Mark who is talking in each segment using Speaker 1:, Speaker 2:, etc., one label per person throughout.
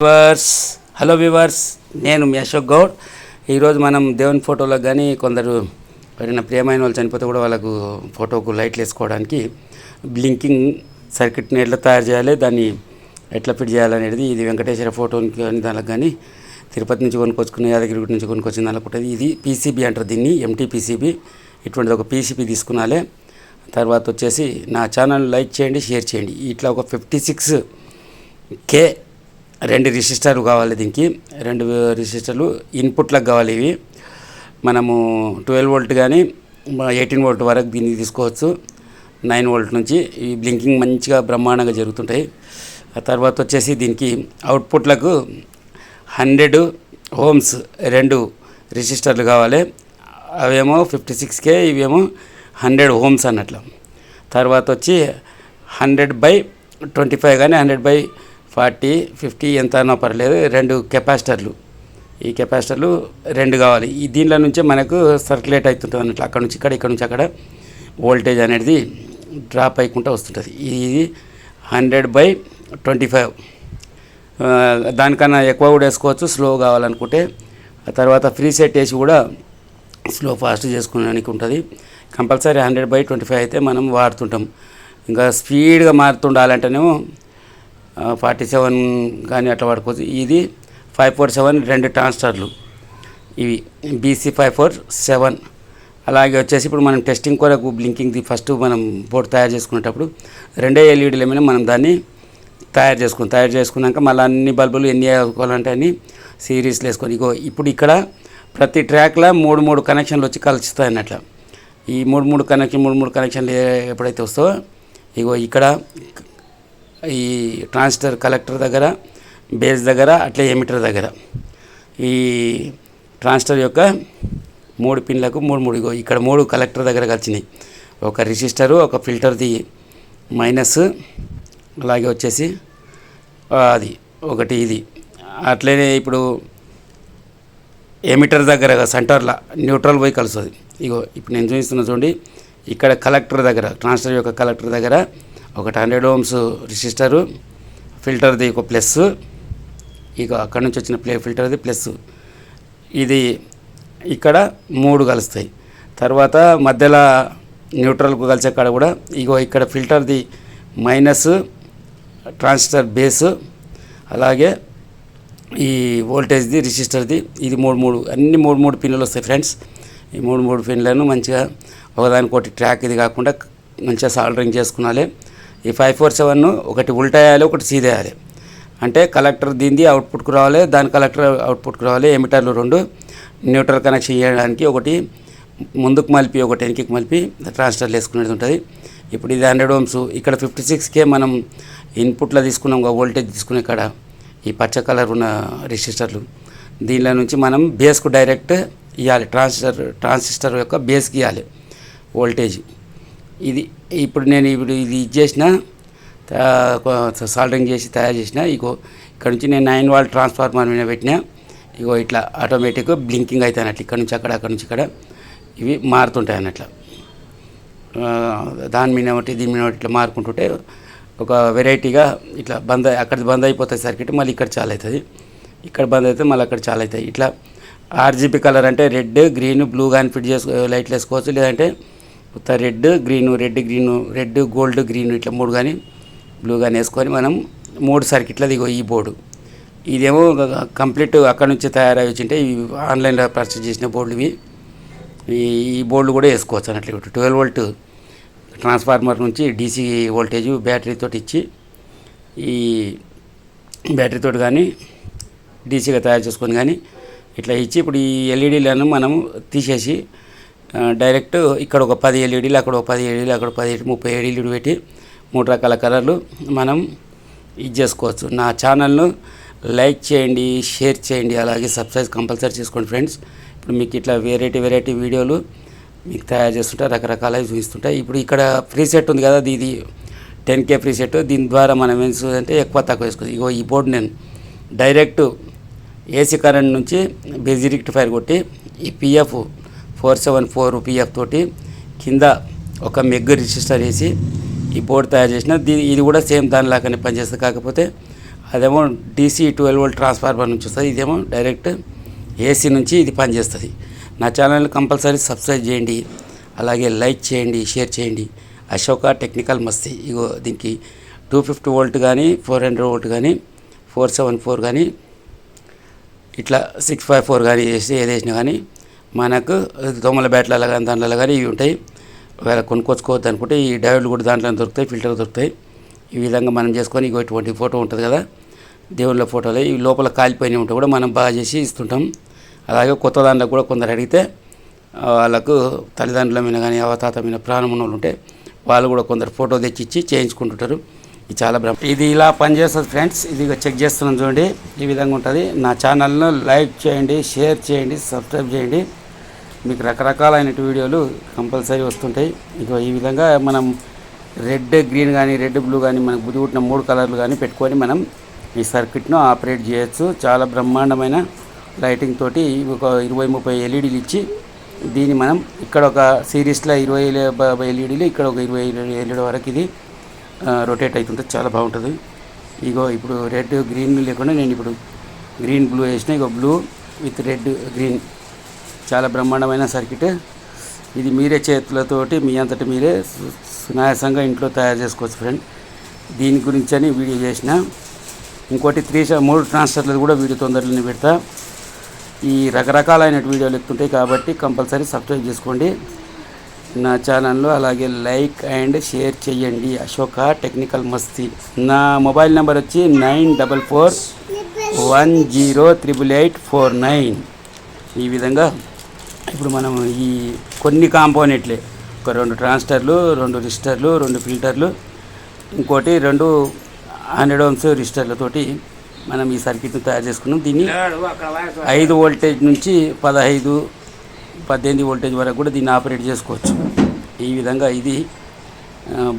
Speaker 1: Viewers hello viewers నేను మీ అశోక్ గౌడ్. ఈరోజు మనం దేవుని ఫోటోలకు కానీ కొందరు ఎవరైనా ప్రియమైన వాళ్ళు చనిపోతే కూడా వాళ్ళకు ఫోటోకు లైట్లు వేసుకోవడానికి బ్లింకింగ్ సర్క్యూట్ని ఎట్లా తయారు చేయాలి. దాన్ని ఎట్లా ఫిట్ చేయాలనేది ఇది వెంకటేశ్వర ఫోటోని కానీ దానికి కానీ తిరుపతి నుంచి కొనుక్కొచ్చుకుని యాదగిరి నుంచి కొనుక్కొచ్చిన దానికి ఉంటుంది ఇది పీసీబీ అంటారు దీన్ని ఎంటీ పీసీబీ ఇటువంటిది ఒక పీసీబీ తీసుకున్నాలే. తర్వాత వచ్చేసి నా ఛానల్ లైక్ చేయండి షేర్ చేయండి. ఇట్లా ఒక ఫిఫ్టీ సిక్స్ కే రెండు రిజిస్టర్లు కావాలి దీనికి. రెండు రిజిస్టర్లు ఇన్పుట్లకు కావాలి ఇవి. మనము ట్వెల్వ్ వోల్ట్ కానీ ఎయిటీన్ వోల్ట్ వరకు దీన్ని తీసుకోవచ్చు. నైన్ వోల్ట్ నుంచి ఈ బ్లింకింగ్ మంచిగా బ్రహ్మాండంగా జరుగుతుంటాయి. ఆ తర్వాత వచ్చేసి దీనికి అవుట్పుట్లకు హండ్రెడ్ హోమ్స్ రెండు రిజిస్టర్లు కావాలి. అవేమో ఫిఫ్టీ సిక్స్ కే ఇవేమో హండ్రెడ్ హోమ్స్ అన్నట్లు. తర్వాత వచ్చి హండ్రెడ్ బై ట్వంటీ ఫైవ్ కానీ హండ్రెడ్ బై ఫార్టీ ఫిఫ్టీ ఎంతనో పర్లేదు రెండు కెపాసిటర్లు. ఈ కెపాసిటర్లు రెండు కావాలి. ఈ దీనిలో నుంచే మనకు సర్క్యులేట్ అవుతుంటుంది అన్నట్లు. అక్కడ నుంచి ఇక్కడ ఇక్కడ నుంచి అక్కడ వోల్టేజ్ అనేది డ్రాప్ అయ్యకుండా వస్తుంటుంది. ఇది హండ్రెడ్ బై ట్వంటీ ఫైవ్. దానికన్నా ఎక్కువ కూడా వేసుకోవచ్చు స్లో కావాలనుకుంటే. ఆ తర్వాత ఫ్రీ సెట్ వేసి కూడా స్లో ఫాస్ట్ చేసుకోవడానికి ఉంటుంది. Compulsory hundred by twenty five అయితే మనం వాడుతుంటాం. ఇంకా స్పీడ్గా మారుతుండాలంటేనేమో ఫార్టీ సెవెన్ కానీ అట్లా వాడుకోవచ్చు ఇది ఫైవ్ ఫోర్ సెవెన్ రెండు ట్రాన్స్టర్లు ఇవి బీసీ ఫైవ్ ఫోర్ సెవెన్. అలాగే వచ్చేసి ఇప్పుడు మనం టెస్టింగ్ కొరకు బ్లింకింగ్ది ఫస్ట్ మనం బోర్డు తయారు చేసుకునేటప్పుడు రెండే ఎల్ఈడీలు ఏమైనా మనం దాన్ని తయారు చేసుకుని తయారు చేసుకున్నాక మళ్ళీ అన్ని బల్బులు ఎన్ని వేసుకోవాలంటే అన్ని సిరీస్లు వేసుకొని ఇగో ఇప్పుడు ఇక్కడ ప్రతి ట్రాక్లో మూడు మూడు కనెక్షన్లు వచ్చి కలుస్తాయి అన్నట్లు. ఈ మూడు మూడు కనెక్షన్ మూడు మూడు కనెక్షన్లు ఎప్పుడైతే వస్తావో ఇగో ఇక్కడ ఈ ట్రాన్స్టర్ కలెక్టర్ దగ్గర బేస్ దగ్గర అట్లే ఎమిటర్ దగ్గర. ఈ ట్రాన్స్టర్ యొక్క మూడు పిన్లకు మూడు మూడు ఇగో ఇక్కడ మూడు కలెక్టర్ దగ్గరకు వచ్చినాయి ఒక రిజిస్టరు ఒక ఫిల్టర్ది మైనస్ అలాగే వచ్చేసి అది ఒకటి ఇది. అట్లనే ఇప్పుడు ఎమిటర్ దగ్గర సెంటర్లో న్యూట్రల్ పోయి కలుస్తుంది. ఇగో ఇప్పుడు నేను చూపిస్తున్నా చూడండి ఇక్కడ కలెక్టర్ దగ్గర ట్రాన్స్టర్ యొక్క కలెక్టర్ దగ్గర ఒకటి హండ్రెడ్ ఓమ్స్ రిజిస్టరు ఫిల్టర్ది ఒక ప్లస్ ఇక అక్కడ నుంచి వచ్చిన ప్లే ఫిల్టర్ది ప్లస్ ఇది ఇక్కడ మూడు కలుస్తాయి. తర్వాత మధ్యలో న్యూట్రల్కు కలిసే కాడ కూడా ఇగో ఇక్కడ ఫిల్టర్ది మైనస్ ట్రాన్సిస్టర్ బేస్ అలాగే ఈ వోల్టేజ్ది రిజిస్టర్ది ఇది మూడు మూడు అన్ని మూడు మూడు పిన్నులు వస్తాయి ఫ్రెండ్స్. ఈ మూడు మూడు పిన్లను మంచిగా ఒకదానికొకటి ట్రాక్ ఇది కాకుండా మంచిగా సాల్డరింగ్ చేసుకున్నాలి ఈ ఫైవ్ ఫోర్ సెవెన్ ఒకటి ఉల్టా వేయాలి ఒకటి సీదా వేయాలి అంటే కలెక్టర్ దీనిది అవుట్పుట్కు రావాలి దాని కలెక్టర్ అవుట్పుట్కు రావాలి ఎమిటర్లు రెండు న్యూట్రల్ కనెక్షన్ చేయడానికి ఒకటి ముందుకు మలిపి ఒకటి వెనక్కి మలిపి ట్రాన్స్టర్లు వేసుకునేది ఉంటుంది. ఇప్పుడు ఇది హండ్రెడ్ ఓమ్స్ ఇక్కడ ఫిఫ్టీ సిక్స్కే మనం ఇన్పుట్లో తీసుకున్నాం ఒక వోల్టేజ్ తీసుకునే కాడ ఈ పచ్చ కలర్ ఉన్న రెసిస్టర్లు. దీనిలో నుంచి మనం బేస్కు డైరెక్ట్ ఇవ్వాలి ట్రాన్సిస్టర్ ట్రాన్సిస్టర్ యొక్క బేస్కి ఇవ్వాలి వోల్టేజ్. ఇది ఇప్పుడు నేను ఇప్పుడు ఇది ఇది చేసిన సాల్డరింగ్ చేసి తయారు చేసిన ఇగో ఇక్కడ నుంచి నేను నైన్ వాల్ ట్రాన్స్ఫార్మర్ మీద పెట్టిన ఇగో ఇట్లా ఆటోమేటిక్ బ్లింకింగ్ అవుతాయి అన్నట్లు ఇక్కడ నుంచి అక్కడ అక్కడ నుంచి ఇక్కడ ఇవి మారుతుంటాయి అన్నట్లు. దాని మీద ఒకటి దీని మీద ఒకటి ఇట్లా మారుకుంటుంటే ఒక వెరైటీగా ఇట్లా బంద్ అయి- అక్కడ బంద్ అయిపోతాయి సర్క్యూట్ మళ్ళీ ఇక్కడ చాలా అవుతుంది. ఇక్కడ బంద్ అయితే మళ్ళీ అక్కడ చాలా అవుతాయి ఇట్లా ఆర్జీబీ కలర్ అంటే రెడ్ గ్రీన్ బ్లూ కానీ ఫిట్ చేసుకో లైట్లు వేసుకోవచ్చు లేదంటే ఉత్త red green red green red gold green ఇట్లా మూడు కానీ బ్లూ కానీ వేసుకొని మనం మూడు సర్కిట్లు ఇగో ఈ బోర్డు. ఇదేమో కంప్లీట్ అక్కడ నుంచి తయారై వచ్చింటే ఇవి ఆన్లైన్లో పర్చేస్ చేసిన బోర్డులు ఇవి. ఈ ఈ బోర్డులు కూడా వేసుకోవచ్చు అన్నట్లు ట్వెల్వ్ వోల్ట్ ట్రాన్స్ఫార్మర్ నుంచి డీసీ వోల్టేజ్ బ్యాటరీతో ఇచ్చి ఈ బ్యాటరీతో కానీ డీసీగా తయారు చేసుకొని కానీ ఇట్లా ఇచ్చి ఇప్పుడు ఈ ఎల్ఈడీలను మనం తీసేసి డైరెక్ట్ ఇక్కడ ఒక పది ఎల్ఈడీలు అక్కడ ఒక పది ఎల్ఈడీలు అక్కడ పది ముప్పై ఎల్ఈడీలు పెట్టి మూడు రకాల కలర్లు మనం ఇది చేసుకోవచ్చు. నా ఛానల్ను లైక్ చేయండి షేర్ చేయండి అలాగే సబ్స్క్రైబ్ కంపల్సరీ చేసుకోండి ఫ్రెండ్స్. ఇప్పుడు మీకు ఇట్లా వెరైటీ వెరైటీ వీడియోలు మీకు తయారు చేస్తుంటే రకరకాలవి చూపిస్తుంటాయి ఇప్పుడు ఇక్కడ ఫ్రీ సెట్ ఉంది కదా ఇది టెన్ కే ఫ్రీ సెట్. దీని ద్వారా మనం ఏం అంటే ఎక్కువ తక్కువ వేసుకోవచ్చు. ఇగో ఈ బోర్డు నేను డైరెక్ట్ ఏసీ కరెంట్ నుంచి బెజిరిక్ట్ ఫైర్ కొట్టి ఈ పిఎఫ్ సెవెన్ ఫోర్ రూపీఎఫ్ తోటి కింద ఒక మెగ్గు రిజిస్టర్ వేసి ఈ బోర్డు తయారు చేసిన ఇది కూడా సేమ్ దానిలాగానే పనిచేస్తుంది. కాకపోతే అదేమో డీసీ ట్వెల్వ్ వోల్ట్ ట్రాన్స్ఫార్మర్ నుంచి వస్తుంది. ఇదేమో డైరెక్ట్ ఏసీ నుంచి ఇది పనిచేస్తుంది. నా ఛానల్ కంపల్సరీ సబ్స్క్రైబ్ చేయండి. అలాగే లైక్ చేయండి షేర్ చేయండి. అశోక టెక్నికల్ మస్తీ. ఇగో దీనికి టూ ఫిఫ్టీ వోల్ట్ కానీ ఫోర్ హండ్రెడ్ వోల్ట్ కానీ ఫోర్ సెవెన్ ఫోర్ కానీ ఇట్లా సిక్స్ ఫైవ్ ఫోర్ కానీ వేసి ఏది వేసినా కానీ మనకు దోమల బ్యాట్లలో కానీ దాంట్లో కానీ ఇవి ఉంటాయి. ఒకవేళ కొనుక్కొచ్చుకోవద్దు అనుకుంటే ఈ డయోడ్లు కూడా దాంట్లో దొరుకుతాయి ఫిల్టర్ దొరుకుతాయి. ఈ విధంగా మనం చేసుకొని ఇటువంటి ఫోటో ఉంటుంది కదా దేవుళ్ళ ఫోటోలు ఈ లోపల కాలిపోయినవి ఉంటే కూడా మనం బాగా చేసి ఇస్తుంటాం. అలాగే కొత్త దాంట్లో కూడా కొందరు అడిగితే వాళ్ళకు తల్లిదండ్రుల మీద కానీ అవతాత మీద ప్రాణం ఉన్న వాళ్ళు ఉంటే వాళ్ళు కూడా కొందరు ఫోటో తెచ్చి ఇచ్చి చేయించుకుంటుంటారు. ఇది చాలా బ్రహ్మ ఇది ఇలా పనిచేస్తుంది ఫ్రెండ్స్. ఇది చెక్ చేస్తున్నాం చూడండి. ఈ విధంగా ఉంటుంది. నా ఛానల్ను లైక్ చేయండి షేర్ చేయండి సబ్స్క్రైబ్ చేయండి. మీకు రకరకాలైన వీడియోలు కంపల్సరీ వస్తుంటాయి. ఇక ఈ విధంగా మనం రెడ్ గ్రీన్ కానీ రెడ్ బ్లూ కానీ మనకు బుద్ధి పుట్టిన మూడు కలర్లు కానీ పెట్టుకొని మనం ఈ సర్క్యూట్ను ఆపరేట్ చేయొచ్చు. చాలా బ్రహ్మాండమైన లైటింగ్ తోటి ఒక ఇరవై ముప్పై ఎల్ఈడీలు ఇచ్చి దీన్ని మనం ఇక్కడ ఒక సిరీస్లో ఇరవై ఎల్ఈడీలు ఇక్కడ ఒక ఇరవై ఎల్ఈడి వరకు ఇది రొటేట్ అవుతుంటుంది చాలా బాగుంటుంది. ఇగో ఇప్పుడు రెడ్ గ్రీన్ లేకుండా నేను ఇప్పుడు గ్రీన్ బ్లూ వేసిన ఇగో బ్లూ విత్ రెడ్ గ్రీన్. చాలా బ్రహ్మాండమైన సర్క్యూట్ ఇది మీరే చేతులతోటి మీ అంతటి మీరే సు- సునాయాసంగా ఇంట్లో తయారు చేసుకోవచ్చు ఫ్రెండ్ దీని గురించి అని వీడియో చేసిన. ఇంకోటి త్రీ మూడు ట్రాన్స్ఫర్లు కూడా వీడియో తొందరలోనే పెడతా. ఈ రకరకాలైన వీడియోలు ఎక్కుతుంటాయి కాబట్టి కంపల్సరీ సబ్స్క్రైబ్ చేసుకోండి. నా ఛానల్లో అలాగే లైక్ అండ్ షేర్ చేయండి. అశోక టెక్నికల్ మస్తీ. నా మొబైల్ నెంబర్ వచ్చి nine double four one zero triple eight four nine. ఈ విధంగా ఇప్పుడు మనం ఈ కొన్ని కాంపోనెంట్లే. ఒక రెండు ట్రాన్స్టర్లు రెండు రిజిస్టర్లు రెండు ఫిల్టర్లు ఇంకోటి రెండు హండ్రెడ్ ఓమ్స్ రిజిస్టర్లతోటి మనం ఈ సర్క్యూట్ని తయారు చేసుకున్నాం. దీన్ని ఐదు వోల్టేజ్ నుంచి పదహైదు పద్దెనిమిది వోల్టేజ్ వరకు కూడా దీన్ని ఆపరేట్ చేసుకోవచ్చు. ఈ విధంగా ఇది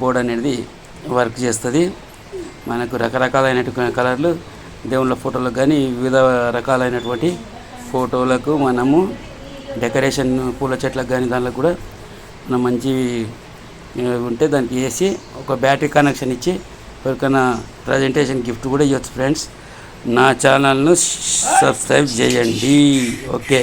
Speaker 1: బోర్డ్ అనేది వర్క్ చేస్తుంది. మనకు రకరకాలైనటువంటి కలర్లు దేవుళ్ళ ఫోటోలకు కానీ వివిధ రకాలైనటువంటి ఫోటోలకు మనము డెకరేషన్ పూల చెట్లకు కానీ దానిలో కూడా మనం మంచి ఉంటే దానికి వేసి ఒక బ్యాటరీ కనెక్షన్ ఇచ్చి ఎవరికైనా ప్రజెంటేషన్ గిఫ్ట్ కూడా ఇవ్వచ్చు ఫ్రెండ్స్ నా ఛానల్ను సబ్స్క్రైబ్ చేయండి. ఓకే.